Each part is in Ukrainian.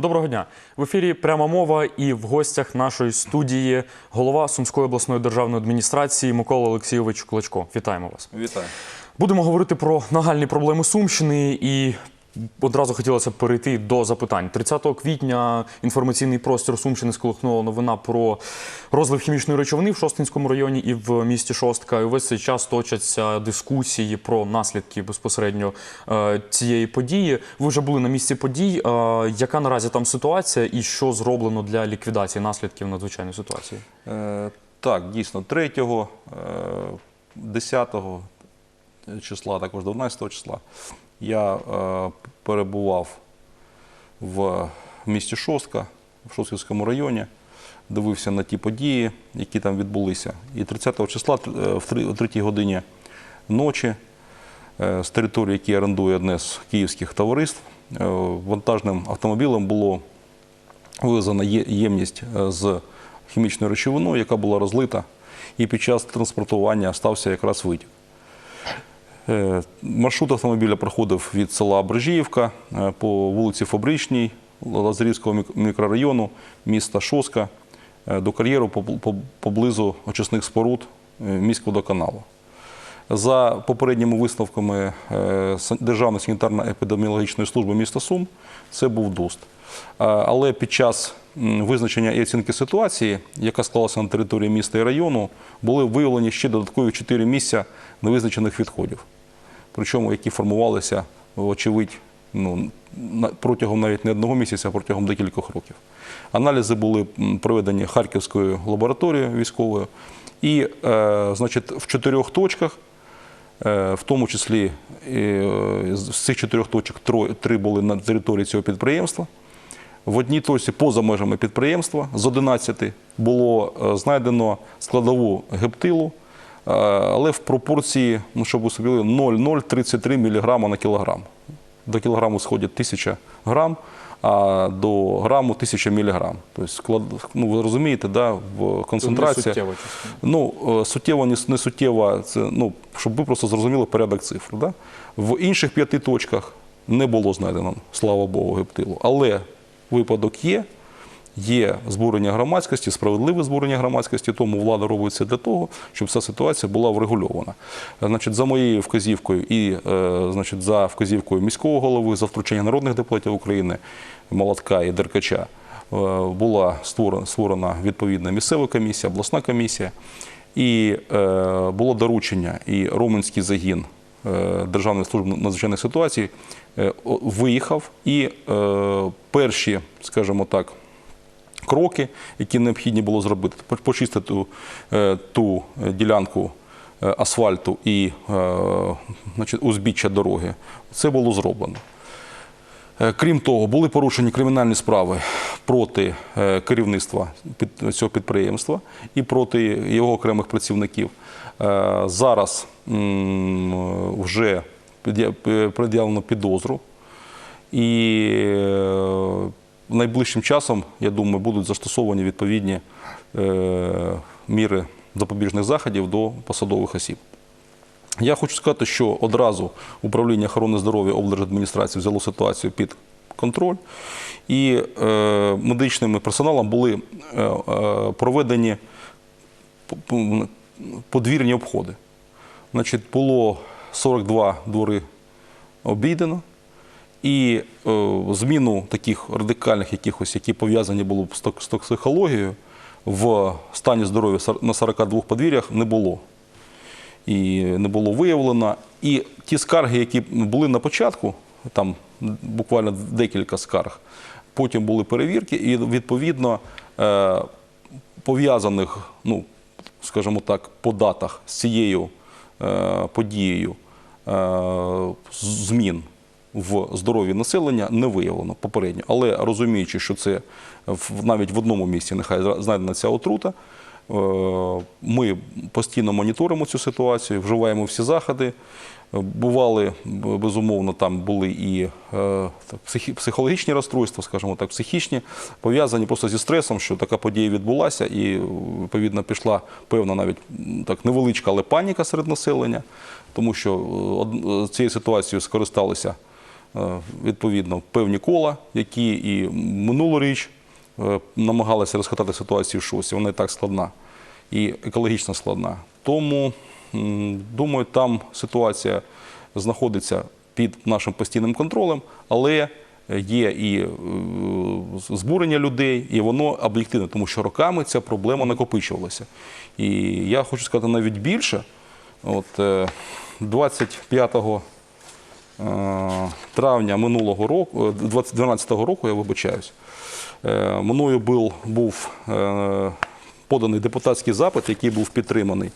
Доброго дня. В ефірі пряма мова і в гостях нашої студії голова Сумської обласної державної адміністрації Микола Олексійович Клочко. Вітаємо вас. Вітаю. Будемо говорити про нагальні проблеми Сумщини і одразу хотілося перейти до запитань. 30 квітня інформаційний простір Сумщини сколихнула новина про розлив хімічної речовини в Шостинському районі і в місті Шостка. І весь цей час точаться дискусії про наслідки безпосередньо е, цієї події. Ви вже були на місці подій. Е, яка наразі там ситуація і що зроблено для ліквідації наслідків надзвичайної ситуації? Е, так, дійсно, 3, е, 10 числа, також 12 числа я е, перебував в місті Шостка, в Шостківському районі, дивився на ті події, які там відбулися. І 30 числа е, в 3, о 3 годині ночі е, з території, які орендує одне з київських товариств, вантажним автомобілем було вивезена ємність з хімічною речовиною, яка була розлита, і під час транспортування стався якраз витік. Е, Маршрут автомобіля проходив від села Брижіївка е, по вулиці Фабричній Лазарівського мікрорайону міста Шоска е, до кар'єру поб- поб- поблизу очисних споруд е, міськводоканалу. За попередніми висновками Державної санітарно-епідеміологічної служби міста Сум, це був ДУСТ. Але під час визначення і оцінки ситуації, яка склалася на території міста і району, були виявлені ще додаткові чотири місця невизначених відходів. Причому які формувалися, вочевидь, ну, протягом навіть не одного місяця, а протягом декількох років. Аналізи були проведені Харківською лабораторією військовою. І, е, значить, в чотирьох точках Е, в тому числі е, з цих чотирьох точок три були на території цього підприємства. В одній точці поза межами підприємства з 11 було е, знайдено складову гептилу, але в пропорції, ну, щоб собі 0,033 мг на кілограм. До кілограму сходять 1000 грам, а до граму 1000 мг. Тобто, ну, ви розумієте, да, в концентрація. суттєва. Ну, е, суттєво, не, не суттєво, це, ну, щоб ви просто зрозуміли порядок цифр. Да? В інших п'яти точках не було знайдено, слава Богу, гептилу. Але випадок є, є збурення громадськості, справедливе збурення громадськості, тому влада робить все для того, щоб ця ситуація була врегульована. Значить, за моєю вказівкою і е, значить, за вказівкою міського голови, за втручення народних депутатів України, Молотка і Деркача, е, була створена, відповідна місцева комісія, обласна комісія, і е, було доручення, і Роменський загін Державної служби надзвичайних ситуацій виїхав і перші, скажімо так, кроки, які необхідні було зробити, почистити ту, е, е, ділянку е, асфальту і значить, узбіччя дороги, це було зроблено. Крім того, були порушені кримінальні справи проти керівництва цього підприємства і проти його окремих працівників. Зараз вже пред'явлено підозру. І найближчим часом, я думаю, будуть застосовані відповідні е, міри запобіжних заходів до посадових осіб. Я хочу сказати, що одразу управління охорони здоров'я облдержадміністрації взяло ситуацію під контроль, і е, медичним персоналом були е, е, проведені подвірні обходи. Значить, було 42 двори обійдено, і е, зміну таких радикальних якихось, які пов'язані були з ток- з токсикологією, в стані здоров'я на 42 подвір'ях не було і не було виявлено. І ті скарги, які були на початку, там буквально декілька скарг, потім були перевірки, і відповідно е, пов'язаних, ну, скажімо так, по датах з цією е, подією е, змін в здоров'ї населення не виявлено попередньо. Але розуміючи, що це навіть в одному місці нехай знайдена ця отрута, Е, Ми постійно моніторимо цю ситуацію, вживаємо всі заходи. Е, Бували, безумовно, там були і е, психологічні розстройства, скажімо так, психічні, пов'язані просто зі стресом, що така подія відбулася, і відповідно пішла певна навіть так невеличка, але паніка серед населення, тому що цією ситуацією скористалися відповідно певні кола, які і минулоріч е, намагалися розхитати ситуацію в шосі. Вона і так складна і екологічно складна. Тому думаю, там ситуація знаходиться під нашим постійним контролем, але є і е, збурення людей, і воно об'єктивне, тому що роками ця проблема накопичувалася. І я хочу сказати навіть більше. От е, 25 е, травня минулого року, е, 2012 року, я вибачаюсь, е, мною був, був е, поданий депутатський запит, який був підтриманий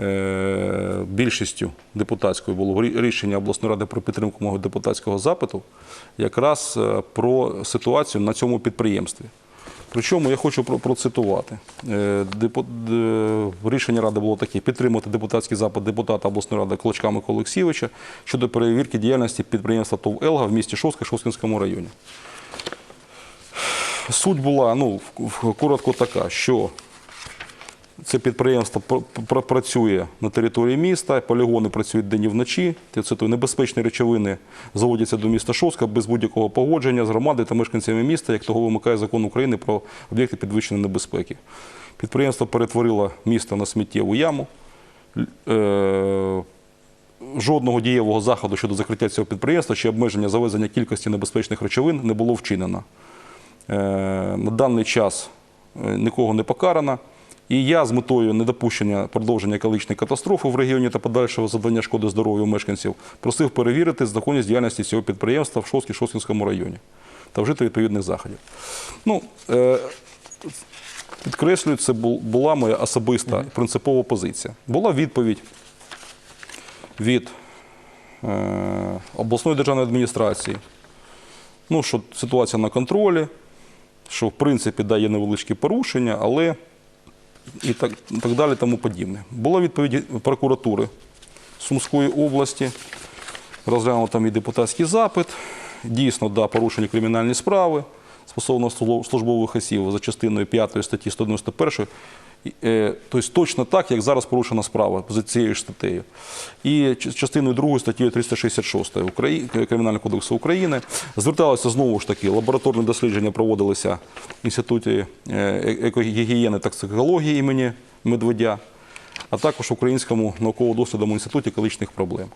е, більшістю депутатською було рі- рішення обласної ради про підтримку мого депутатського запиту, якраз е, про ситуацію на цьому підприємстві. Причому я хочу процитувати. Е, Рішення ради було таке: підтримати депутатський запит депутата обласної ради Клочка Миколи Олексійовича щодо перевірки діяльності підприємства ТОВ «Елга» в місті Шовське Шовськинському районі. Суть була ну, коротко така, що це підприємство пр- пр- працює на території міста, полігони працюють день і вночі. Небезпечні речовини заводяться до міста Шостка без будь-якого погодження з громадою та мешканцями міста, як того вимикає закон України про об'єкти підвищеної небезпеки. Підприємство перетворило місто на сміттєву яму. Е, Жодного дієвого заходу щодо закриття цього підприємства чи обмеження завезення кількості небезпечних речовин не було вчинено. Е, На даний час е, нікого не покарано. І я з метою недопущення продовження екологічної катастрофи в регіоні та подальшого завдання шкоди здоров'ю мешканців просив перевірити законність діяльності цього підприємства в Шостській Шосткінському районі та вжити відповідних заходів. Ну, е, підкреслюю, це була моя особиста принципова позиція. Була відповідь від е, обласної державної адміністрації, ну, що ситуація на контролі, що в принципі да, є невеличкі порушення, але і так, так далі, тому подібне. Була відповідь прокуратури Сумської області, розглянув там і депутатський запит. Дійсно, да, порушені кримінальні справи стосовно службових осіб за частиною 5 статті 191. Е, Тобто точно так, як зараз порушена справа за цією статтею. І частиною 2 статтею 366 Кримінального кодексу України зверталося знову ж таки, лабораторні дослідження проводилися в Інституті е, е- екогігієни та токсикології імені Медведя, а також в Українському науково-дослідному інституті екологічних проблем.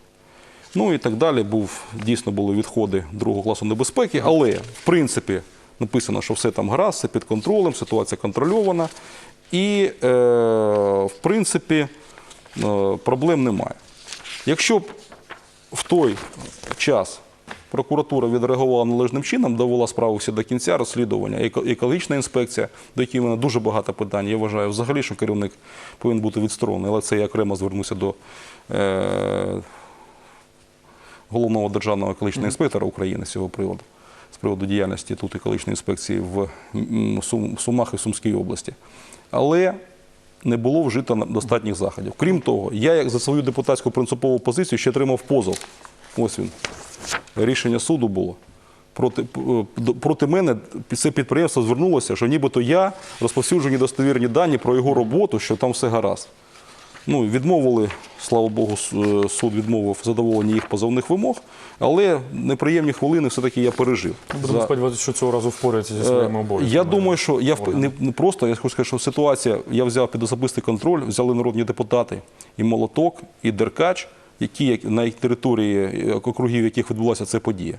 Ну і так далі. Був, дійсно були відходи другого класу небезпеки, але в принципі написано, що все там гаразд, все під контролем, ситуація контрольована. І, е, в принципі, е, проблем немає. Якщо б в той час прокуратура відреагувала належним чином, довела справу всі до кінця розслідування, екологічна інспекція, до якої в мене дуже багато питань. Я вважаю взагалі, що керівник повинен бути відсторонений, але це я окремо звернуся до е, головного державного екологічного інспектора України з цього приводу, з приводу діяльності тут екологічної інспекції в Сумах і Сумській області. Але не було вжито достатніх заходів. Крім того, я як за свою депутатську принципову позицію ще отримав позов. Ось він. Рішення суду було. Проти, проти мене це підприємство звернулося, що нібито я розповсюджую недостовірні дані про його роботу, що там все гаразд. Ну, відмовили, слава Богу, е, суд відмовив задоволення їх позовних вимог, але неприємні хвилини все-таки я пережив. Будемо За- сподіватися, що цього разу впорається зі своїми Е, обов'язками. Я думаю, що я вп- не, не просто, я хочу сказати, що ситуація, я взяв під особистий контроль, взяли народні депутати і Молоток, і Деркач, які на їх території е, округів, яких відбулася ця подія.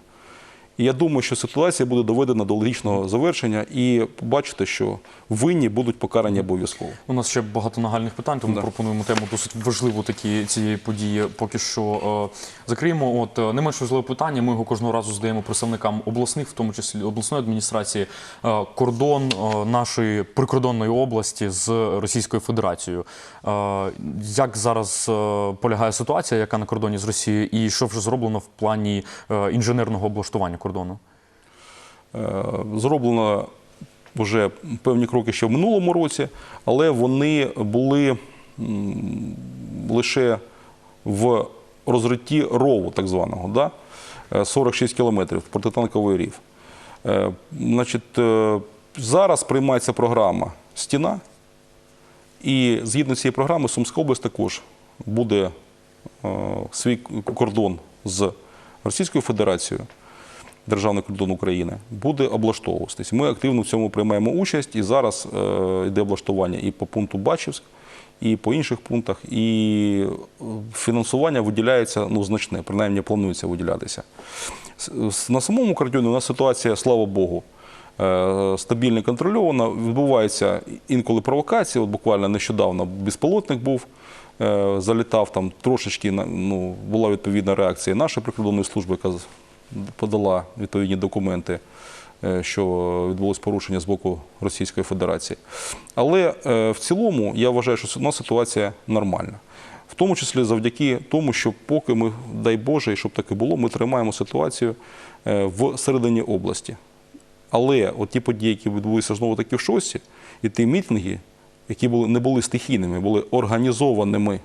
І я думаю, що ситуація буде доведена до логічного завершення, і побачите, що винні будуть покарані обов'язково. У нас ще багато нагальних питань, тому Да. пропонуємо тему досить важливу такі цієї події. Поки що е, закриємо. От е, не менш важливе питання. Ми його кожного разу задаємо представникам обласних, в тому числі обласної адміністрації. Е, кордон е, нашої прикордонної області з Російською Федерацією. Е, як зараз е, полягає ситуація, яка на кордоні з Росією, і що вже зроблено в плані е, інженерного облаштування кордону? Е, Зроблено вже певні кроки ще в минулому році, але вони були лише в розритті рову, так званого, да? Е, 46 кілометрів протитанковий рів. Е, Значить, е, зараз приймається програма Стіна, і згідно цієї програми Сумська область також буде е, свій кордон з Російською Федерацією, Державний кордон України, буде облаштовуватись. Ми активно в цьому приймаємо участь, і зараз е, йде облаштування і по пункту Бачівськ, і по інших пунктах. І е, фінансування виділяється ну, значне, принаймні планується виділятися. На самому кордоні у нас ситуація, слава Богу, е, стабільно контрольована. Відбуваються інколи провокації. От буквально нещодавно безпілотник був, залітав там трошечки, ну, була відповідна реакція нашої прикордонної служби, яка подала відповідні документи, е, що відбулось порушення з боку Російської Федерації. Але е, в цілому я вважаю, що у ситуація нормальна. В тому числі завдяки тому, що поки ми, дай Боже, і щоб так і було, ми тримаємо ситуацію е, в середині області. Але от ті події, які відбулися знову таки в Шосі, і ті мітинги, які були, не були стихійними, були організованими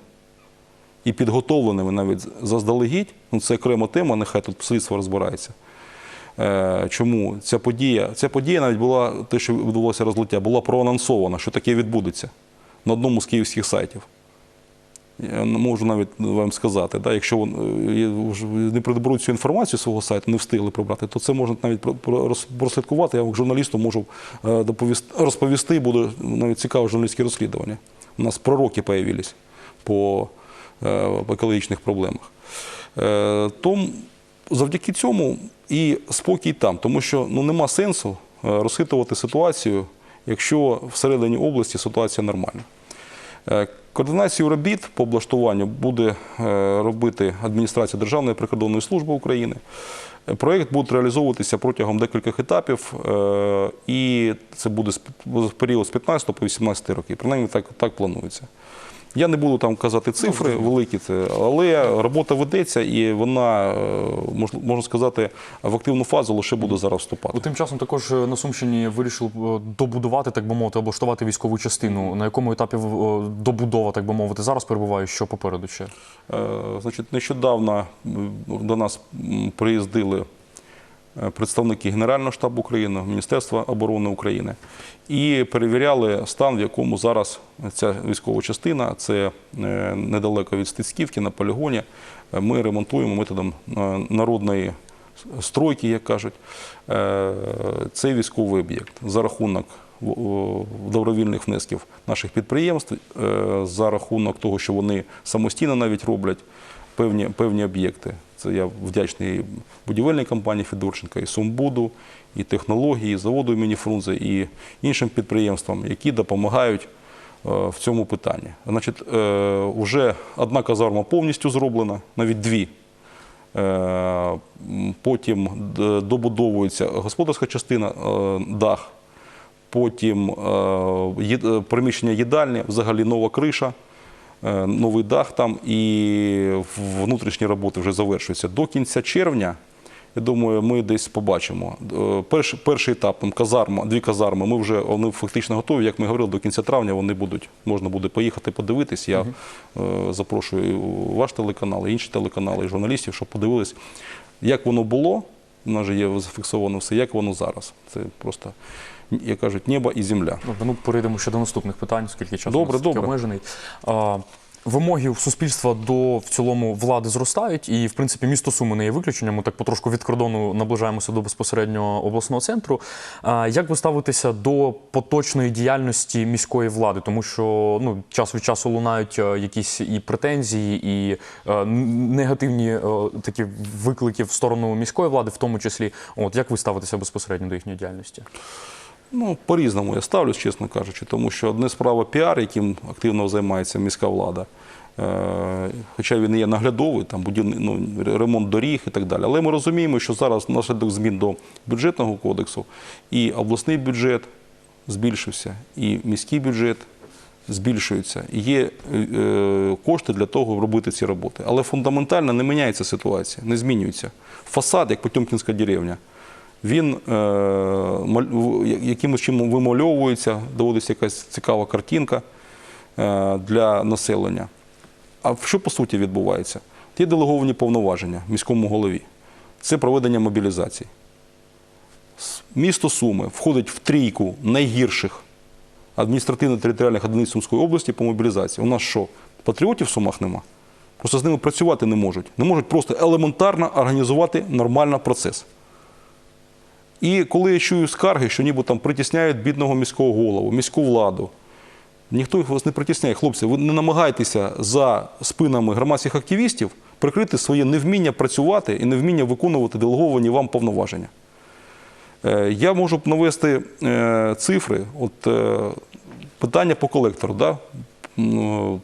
і підготовленими навіть заздалегідь, ну це окрема тема, нехай тут слідство розбирається. Е, Чому ця подія? Ця подія навіть була, те, що відбулося розлиття, була проанонсована, що таке відбудеться на одному з київських сайтів. Я можу навіть вам сказати, да, якщо е, не приберуть цю інформацію свого сайту, не встигли прибрати, то це можна навіть прослідкувати. Я як журналісту можу е, доповісти, розповісти, буде навіть цікаве журналістське розслідування. У нас пророки появились по, е, по екологічних проблемах. Е, Тому завдяки цьому і спокій там, тому що ну, нема сенсу е, розхитувати ситуацію, якщо всередині області ситуація нормальна. Координацію робіт по облаштуванню буде робити адміністрація Державної прикордонної служби України. Проєкт буде реалізовуватися протягом декількох етапів, і це буде в період з 15 по 18 років. Принаймні так, так планується. Я не буду там казати цифри великі, але робота ведеться і вона, е, можна сказати, в активну фазу лише буде зараз вступати. Ну, Тим часом також на Сумщині вирішили е, добудувати, так би мовити, облаштувати військову частину. На якому етапі е, добудова, так би мовити, зараз перебуває, що попереду ще? Значить, нещодавно до нас приїздили представники Генерального штабу України, Міністерства оборони України і перевіряли стан, в якому зараз ця військова частина. Це е, недалеко від Стецьківки на полігоні. Е, Ми ремонтуємо методом е, народної стройки, як кажуть, цей військовий об'єкт за рахунок добровільних внесків наших підприємств, за рахунок того, що вони самостійно навіть роблять певні, певні об'єкти. Це я вдячний будівельній компанії Федорченка, і Сумбуду, і технології, і заводу імені Фрунзе, і іншим підприємствам, які допомагають е, в цьому питанні. Значить, е, вже одна казарма повністю зроблена, навіть дві. Е, Потім добудовується господарська частина, е, дах, потім е, е, приміщення їдальні, взагалі нова криша, е, новий дах там і внутрішні роботи вже завершуються. До кінця червня, я думаю, ми десь побачимо. Е, Перший, перший етап, там казарма, дві казарми, ми вже вони фактично готові. Як ми говорили, до кінця травня вони будуть, можна буде поїхати подивитись. Я е, запрошую ваш телеканал, і інші телеканали, і журналістів, щоб подивились, як воно було. У нас же є зафіксовано все, як воно зараз. Це просто, як кажуть, небо і земля. Добре, ну перейдемо ще до наступних питань, оскільки час Добре, у нас добре. обмежений. А, Вимоги в суспільства до в цілому влади зростають, і в принципі місто Суми не є виключенням. Ми так потрошку від кордону наближаємося до безпосереднього обласного центру. А, як ви ставитеся до поточної діяльності міської влади? Тому що ну час від часу лунають е, якісь і претензії, і е, негативні е, такі виклики в сторону міської влади, в тому числі. От як ви ставитеся безпосередньо до їхньої діяльності? Ну, по-різному я ставлюсь, чесно кажучи, тому що одне справа піар, яким активно займається міська влада. Е, Хоча він є наглядовий, там ну, ремонт доріг і так далі. Але ми розуміємо, що зараз внаслідок змін до бюджетного кодексу і обласний бюджет збільшився, і міський бюджет збільшується. І є е, кошти для того, щоб робити ці роботи. Але фундаментально не міняється ситуація, не змінюється. Фасад, як Потьомкінська деревня, він е, якимось чином вимальовується, доводиться якась цікава картинка е, для населення. А що по суті відбувається? Ті делеговані повноваження міському голові це проведення мобілізації. Місто Суми входить в трійку найгірших адміністративно-територіальних одиниць Сумської області по мобілізації. У нас що, патріотів в Сумах нема? Просто з ними працювати не можуть. Не можуть просто елементарно організувати нормально процес. І коли я чую скарги, що ніби там притісняють бідного міського голову, міську владу, ніхто їх вас не притісняє. Хлопці, ви не намагайтеся за спинами громадських активістів прикрити своє невміння працювати і невміння виконувати делеговані вам повноваження. Е, Я можу навести е, цифри. От е, питання по колектору, да?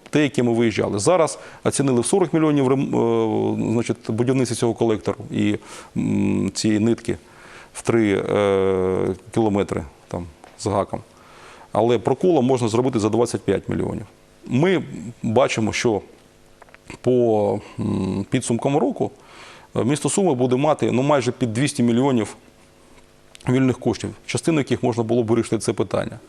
Те, яке ми виїжджали. Зараз оцінили в 40 мільйонів значить, будівництво цього колектору і цієї нитки в 3 е, кілометри там, з гаком. Але проколом можна зробити за 25 мільйонів. Ми бачимо, що по підсумкам року е, місто Суми буде мати ну, майже під 200 мільйонів вільних коштів, частину яких можна було б вирішити це питання.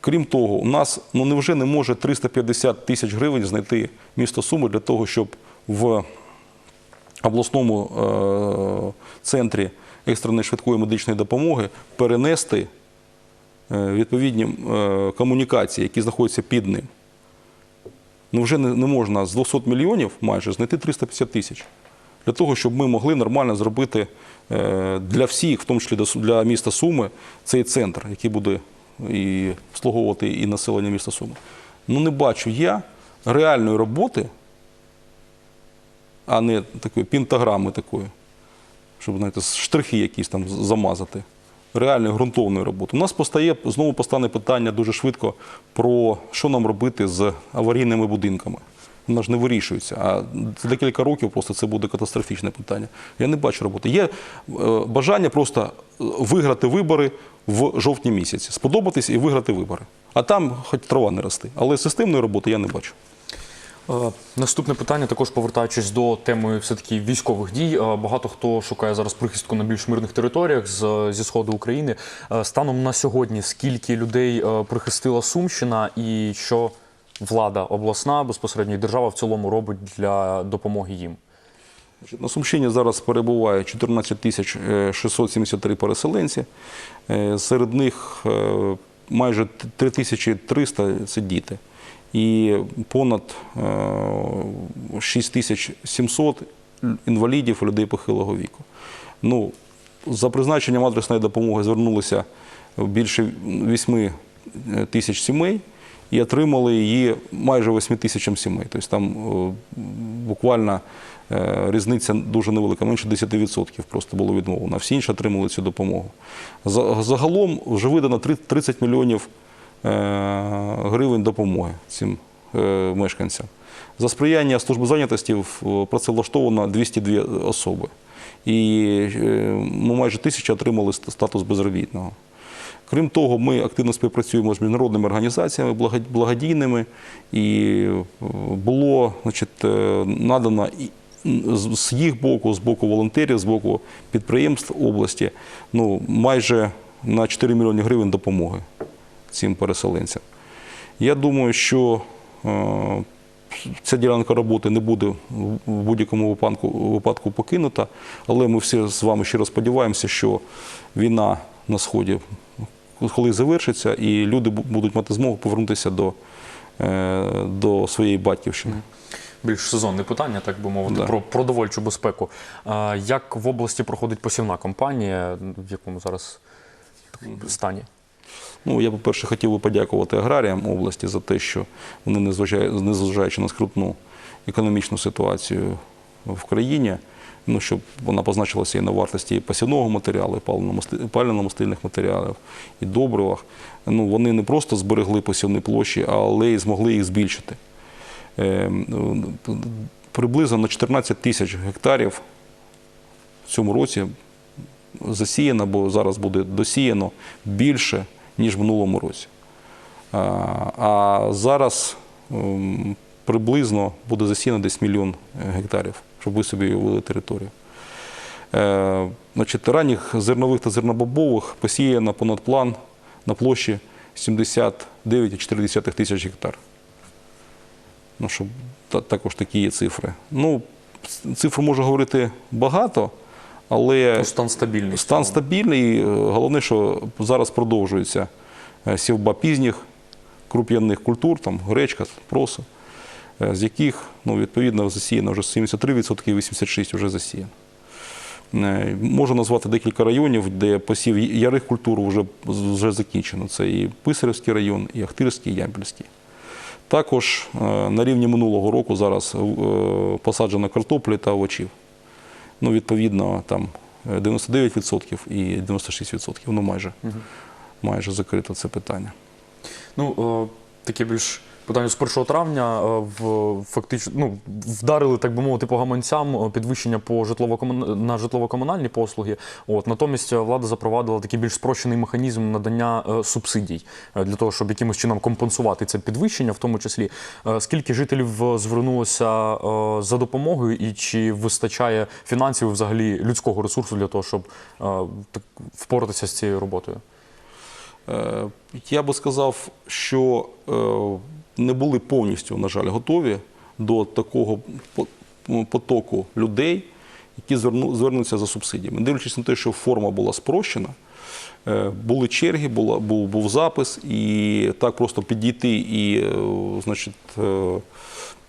Крім того, у нас ну невже не може 350 тисяч гривень знайти місто Суми для того, щоб в обласному е- центрі екстреної швидкої медичної допомоги перенести е, відповідні е, комунікації, які знаходяться під ним. Ну вже не, можна з 200 мільйонів майже знайти 350 тисяч. Для того, щоб ми могли нормально зробити е, для всіх, в тому числі для міста Суми, цей центр, який буде і обслуговувати і населення міста Суми. Ну не бачу я реальної роботи, а не такої пентаграми такої, щоб знаєте, штрихи якісь там замазати. Реальної ґрунтовної роботи. У нас постає знову постане питання дуже швидко про що нам робити з аварійними будинками. Воно ж не вирішується. А за декілька років просто це буде катастрофічне питання. Я не бачу роботи. Є е, бажання просто е, виграти вибори в жовтні місяці, сподобатись і виграти вибори. А там хоч трава не рости. Але системної роботи я не бачу. Е, Наступне питання, також повертаючись до теми все-таки військових дій. Е, Багато хто шукає зараз прихистку на більш мирних територіях зі сходу України. Е, Станом на сьогодні, скільки людей прихистила Сумщина і що влада обласна, безпосередньо держава в цілому робить для допомоги їм? На Сумщині зараз перебуває 14 тисяч е, 673 переселенці. Серед них майже 3300 – це діти. І понад е, 6700 інвалідів людей похилого віку. Ну, за призначенням адресної допомоги звернулося більше 8 тисяч сімей і отримали її майже 8 тисячам сімей. Тобто там е, буквально е, різниця дуже невелика, менше 10% просто було відмовлено. Всі інші отримали цю допомогу. За- Загалом вже видано три- 30 мільйонів е, гривень допомоги цим е, мешканцям. За сприяння служби зайнятості працевлаштовано 202 особи. І е, ми майже тисяча отримали статус безробітного. Крім того, ми активно співпрацюємо з міжнародними організаціями благодійними, і е, було значить, е, надано з їх боку, з боку волонтерів, з боку підприємств області, ну, майже на 4 мільйони гривень допомоги цим переселенцям. Я думаю, що е, ця ділянка роботи не буде в будь-якому випадку, випадку покинута, але ми всі з вами щиро сподіваємося, що війна на сході коли завершиться, і люди будуть мати змогу повернутися до, е, до своєї батьківщини. Більш сезонне питання, так би мовити, Да. про продовольчу безпеку. Як в області проходить посівна кампанія, в якому зараз стані? Ну, я, по-перше, хотів би подякувати аграріям області за те, що вони, незважаючи, на скрутну економічну ситуацію в країні, ну, щоб вона позначилася і на вартості і посівного матеріалу, і паливно-мастильних матеріалів, і добривах. Ну, вони не просто зберегли посівні площі, але й змогли їх збільшити. Е, ну, Приблизно на 14 тисяч гектарів в цьому році засіяно, бо зараз буде досіяно більше, ніж в минулому році. А, зараз ем, приблизно буде засіяно десь мільйон гектарів, щоб ви собі уявили територію. Е, значить, ранніх зернових та зернобобових посіяно понад план на площі 79,4 тисяч гектар. Ну, щоб та- також такі є цифри. Ну, цифр можу говорити багато, але Ну, стан стабільний. Стан стабільний. Е, Головне, що зараз продовжується е, сівба пізніх круп'яних культур, там гречка, проса. е, з яких ну, відповідно засіяно вже 73% і 86% вже засіяно. Можу назвати декілька районів, де посів ярих культур вже, вже закінчено. Це і Писарівський район, і Ахтирський, і Ямпільський. Також на рівні минулого року зараз посаджено картоплі та овочів. Ну, відповідно, там е, 99% і 96%. Ну, майже, майже закрито це питання. Ну, о, таке більш питання з 1 травня е, в фактично ну, вдарили, так би мовити, по гаманцям е, підвищення по житлово на житлово-комунальні послуги. От натомість е, влада запровадила такий більш спрощений механізм надання субсидій для того, щоб якимось чином компенсувати це підвищення, в тому числі. Скільки жителів звернулося за допомогою, і чи вистачає фінансів взагалі людського ресурсу для того, щоб впоратися з цією роботою? Я би сказав, що не були повністю, на жаль, готові до такого потоку людей, які зверну- звернуться за субсидіями. Дивлячись на те, що форма була спрощена, е, були черги, була, був, був запис, і так просто підійти і е, значить, е,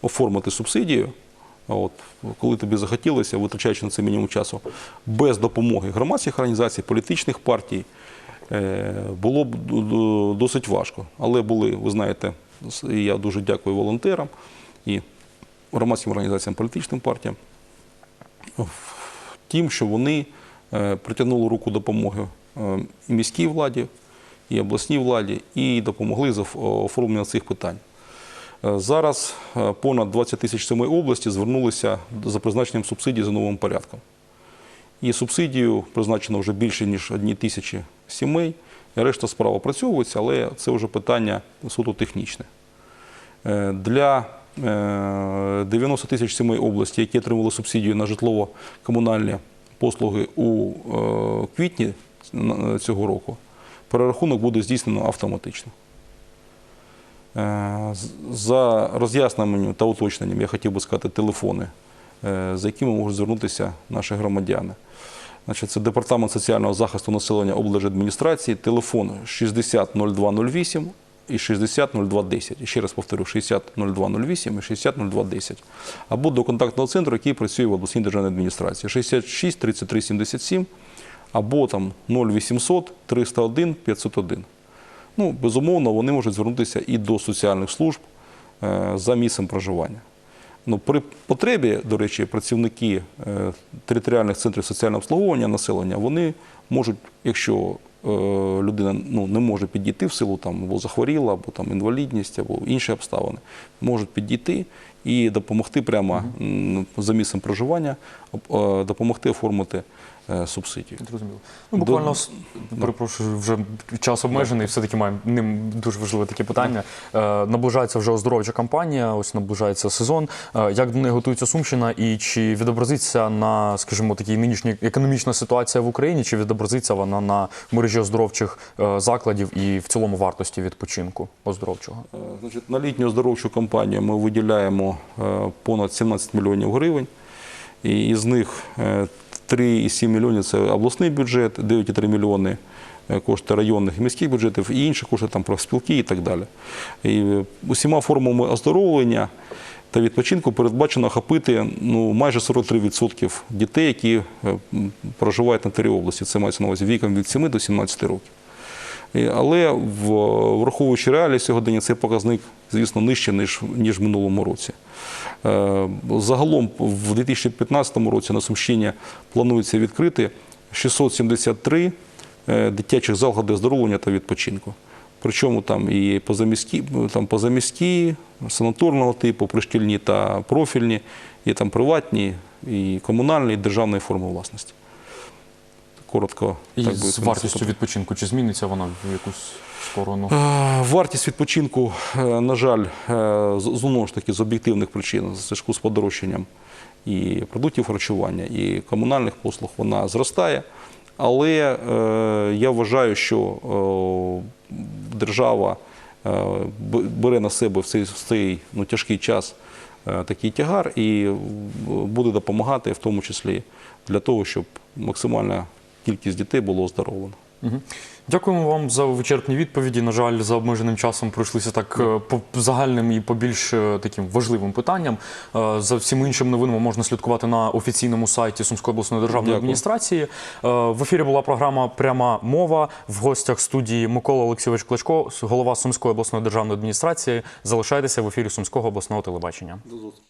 оформити субсидію. От, коли тобі захотілося, витрачаючи на це мінімум часу, без допомоги громадських організацій, політичних партій, було б досить важко. Але були, ви знаєте, і я дуже дякую волонтерам і громадським організаціям, політичним партіям, тим, що вони е, притягнули руку допомоги е, і міській владі, і обласній владі, і допомогли з оф- оформленням цих питань. Е, Зараз понад 20 тисяч сімей області звернулися за призначенням субсидій за новим порядком. І субсидію призначено вже більше, ніж одні тисячі сімей. Решта справ опрацьовується, але це вже питання суто технічне. Е, Для е, 90 тисяч сімей області, які отримали субсидію на житлово-комунальні послуги у е, квітні цього року, перерахунок буде здійснено автоматично. Е, За роз'ясненням та уточненням я хотів би сказати телефони, е, за якими можуть звернутися наші громадяни. Значить, це Департамент соціального захисту населення облдержадміністрації, телефон 600208 і 600210. І ще раз повторю, 600208 і 600210. Або до контактного центру, який працює в обласній державній адміністрації. 66 33 77 або там 0800 301 501. Ну, безумовно, вони можуть звернутися і до соціальних служб е, за місцем проживання. Ну, при потребі, до речі, працівники е, територіальних центрів соціального обслуговування населення, вони можуть, якщо е, людина ну, не може підійти в силу там, або захворіла, або там інвалідність, або інші обставини, можуть підійти і допомогти прямо за місцем проживання, е, допомогти оформити е, субсидію. Зрозуміло. Ну, буквально, с- перепрошую, вже час обмежений, все-таки маємо ним дуже важливе таке питання. Е, наближається вже оздоровча кампанія, ось наближається сезон. Е, як до неї готується Сумщина і чи відобразиться на, скажімо, такій нинішній економічна ситуація в Україні, чи відобразиться вона на мережі оздоровчих закладів і в цілому вартості відпочинку оздоровчого? Значить, на літню оздоровчу кампанію ми виділяємо понад 17 мільйонів гривень. І із них 3,7 мільйонів – це обласний бюджет, 9,3 мільйони е, кошти районних і міських бюджетів, і інші кошти профспілки і так далі. І е, усіма формами оздоровлення та відпочинку передбачено охопити ну, майже 43% дітей, які е, проживають на території області. Це мається на увазі віком від 7 до 17 років. Але враховуючи реалії сьогодення, цей показник, звісно, нижче, ніж, ніж в минулому році. Е, Загалом в 2015 році на Сумщині планується відкрити 673 е, дитячих заклади оздоровлення та відпочинку. Причому там і позаміські, там позаміські, санаторного типу, пришкільні та профільні, і там приватні, і комунальні, і державної форми власності. Коротко. І так би, з вартістю відпочинку, чи зміниться вона в якусь сторону? Е, Вартість відпочинку, е, на жаль, е, знову ж таки з об'єктивних причин, в зв'язку з подорожчанням і продуктів харчування, і комунальних послуг, вона зростає. Але я вважаю, що держава бере на себе в цей, в цей ну, тяжкий час такий тягар і буде допомагати, в тому числі для того, щоб максимальна кількість дітей було оздоровлено. Дякуємо вам за вичерпні відповіді. На жаль, за обмеженим часом пройшлися так е, по загальним і по більш е, таким важливим питанням. Е, За всіми іншими новинами можна слідкувати на офіційному сайті Сумської обласної державної Дякую. адміністрації. В ефірі була програма Пряма мова. В гостях студії Микола Олексійович Кличко, голова Сумської обласної державної адміністрації. Залишайтеся в ефірі Сумського обласного телебачення. До зустрічі.